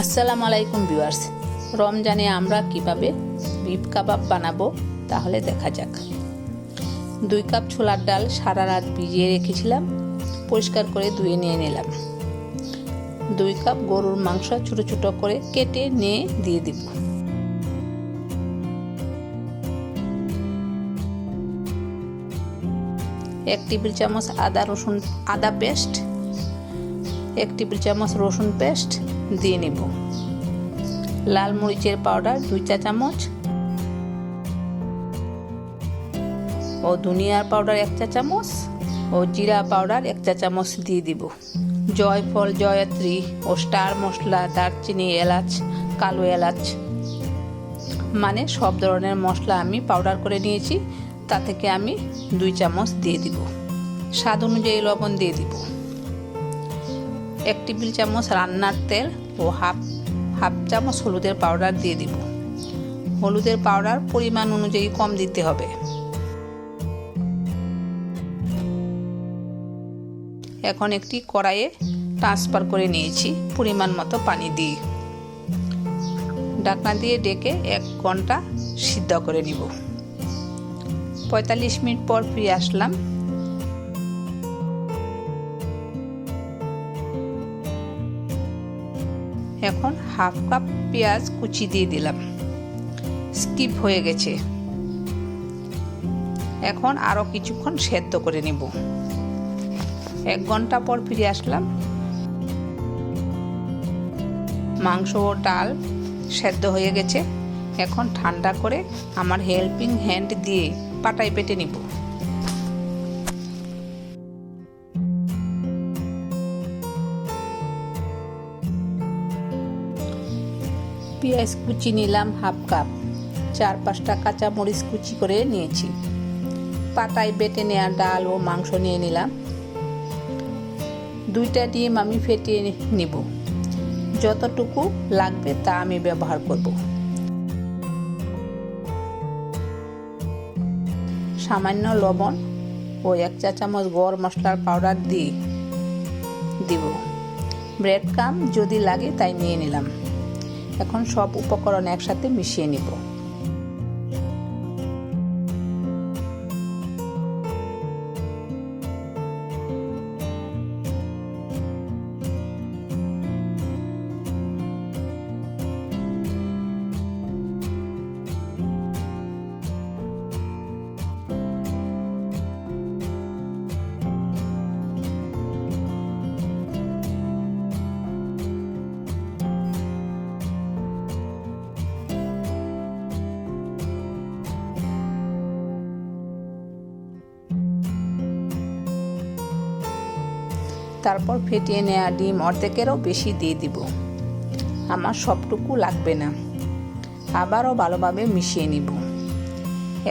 আসসালামু আলাইকুম ভিউয়ার্স। রমজানে আমরা কীভাবে বিফ কাবাব বানাবো তাহলে দেখা যাক। দুই কাপ ছোলার ডাল সারা রাত ভিজিয়ে রেখেছিলাম, পরিষ্কার করে ধুয়ে নিয়ে নিলাম। দুই কাপ গরুর মাংস ছোটো ছোটো করে কেটে নিয়ে দিয়ে দিব। এক টেবিল চামচ আদা রসুন, আদা পেস্ট এক টেবিল চামচ রসুন পেস্ট দিয়ে নেব। লাল মরিচের পাউডার দুই চা চামচ ও ধনিয়ার পাউডার এক চা চামচ ও জিরা পাউডার এক চা চামচ দিয়ে দিব। জয়ফল, জয়ত্রী ও স্টার মশলা, দারচিনি, এলাচ, কালো এলাচ মানে সব ধরনের মশলা আমি পাউডার করে নিয়েছি, তা থেকে আমি দুই চামচ দিয়ে দিব। স্বাদ অনুযায়ী লবণ দিয়ে দিব। এক টেবিল চামচ রান্নার তেল ও হাফ হাফ চামচ হলুদের পাউডার দিয়ে দিব। হলুদের পাউডার পরিমাণ অনুযায়ী কম দিতে হবে। এখন একটি কড়াইয়ে ট্রান্সফার করে নিয়েছি পরিমাণ মতো পানি দিয়ে। ঢাকনা দিয়ে ডেকে এক ঘণ্টা সিদ্ধ করে নিব। পঁয়তাল্লিশ মিনিট পর ফিরে আসলাম। এখন হাফ কাপ পেঁয়াজ কুচি দিয়ে দিলাম। স্কিপ হয়ে গেছে। এখন আরও কিছুক্ষণ সেদ্ধ করে নিব। এক ঘণ্টা পর ফিরে আসলাম। মাংস ও ডাল সেদ্ধ হয়ে গেছে। এখন ঠান্ডা করে আমার হেল্পিং হ্যান্ড দিয়ে পাটায় পেটে নিব। পেঁয়াজ কুচি নিলাম হাফ কাপ। চার পাঁচটা কাঁচা মরিচ কুচি করে নিয়েছি। পাটায় বেটে নেওয়া ডাল ও মাংস নিয়ে নিলাম। দুইটা ডিম আমি ফেটিয়ে নিব। যতটুকু লাগবে তা আমি ব্যবহার করব। সামান্য লবণ ও এক চা চামচ গড় মশলার পাউডার দিয়ে দিব। ব্রেড কাম যদি লাগে তাই নিয়ে নিলাম। এখন সব উপকরণ একসাথে মিশিয়ে নিব। তারপর ফেটিয়ে নেওয়া ডিম অর্ধেকেরও বেশি দিয়ে দিব। আমার সবটুকু লাগবে না। আবারও ভালোভাবে মিশিয়ে নিব।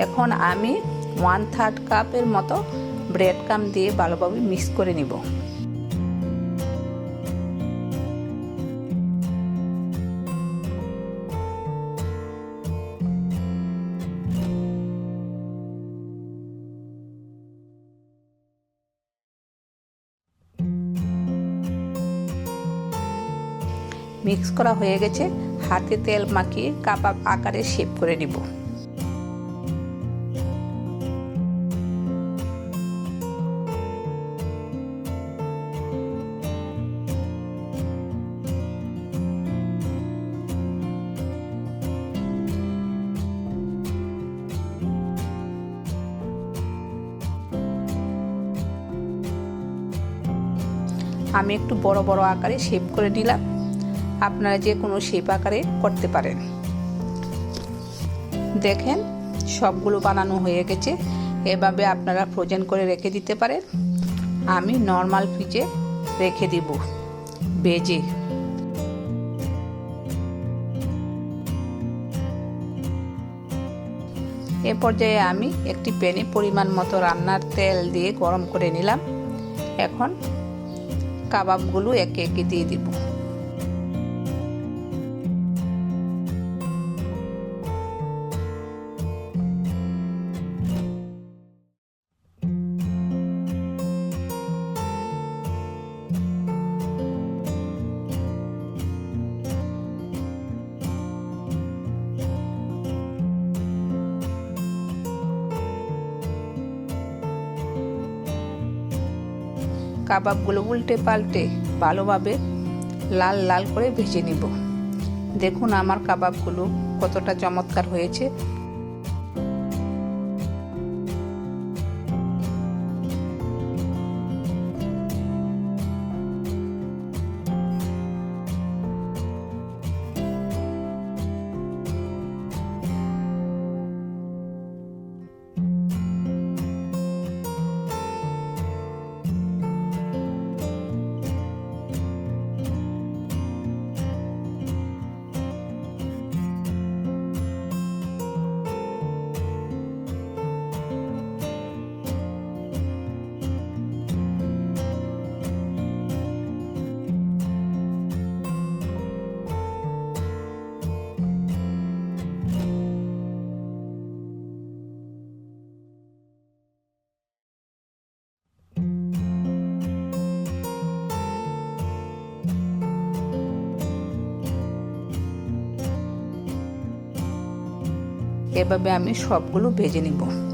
এখন আমি ওয়ান থার্ড কাপের মতো ব্রেড কাম দিয়ে ভালোভাবে মিক্স করে নিব। মিক্স করা হয়ে গেছে, হাতে তেল মাখিয়ে কাবাব আকারে শেপ করে নিব। আমি একটু বড় বড় আকারে শেপ করে নিলাম। আপনারা যে কোনো শেপ আকারে করতে পারেন। দেখেন, সবগুলো বানানো হয়ে গেছে। এভাবে আপনারা ফ্রোজেন করে রেখে দিতে পারেন। আমি নর্মাল ফ্রিজে রেখে দিব বেজে এ পর্যায়ে আমি একটি প্যানে পরিমাণ মতো রান্নার তেল দিয়ে গরম করে নিলাম। এখন কাবাবগুলো একে একে দিয়ে দিব। কাবাবগুলো উল্টে পাল্টে ভালোভাবে লাল লাল করে ভেজে নিব। দেখুন আমার কাবাবগুলো কতটা চমৎকার হয়েছে। এভাবে আমি সবগুলো ভেজে নিব।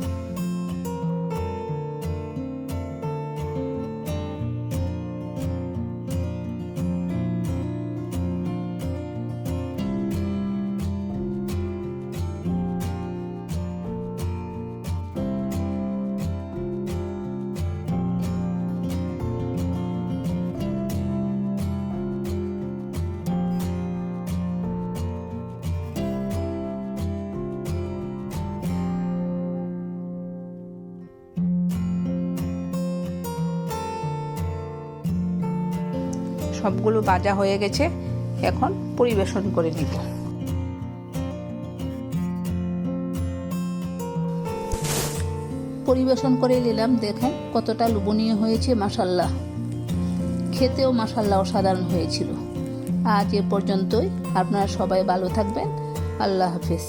সবগুলো ভাজা হয়ে গেছে, এখন পরিবেশন করে নিব। পরিবেশন করে নিলাম, দেখেন কতটা লোভনীয় হয়েছে মাসাল্লাহ খেতেও মাসাল্লাহ অসাধারণ হয়েছিল। আজ এ পর্যন্তই, আপনারা সবাই ভালো থাকবেন, আল্লাহ হাফিজ।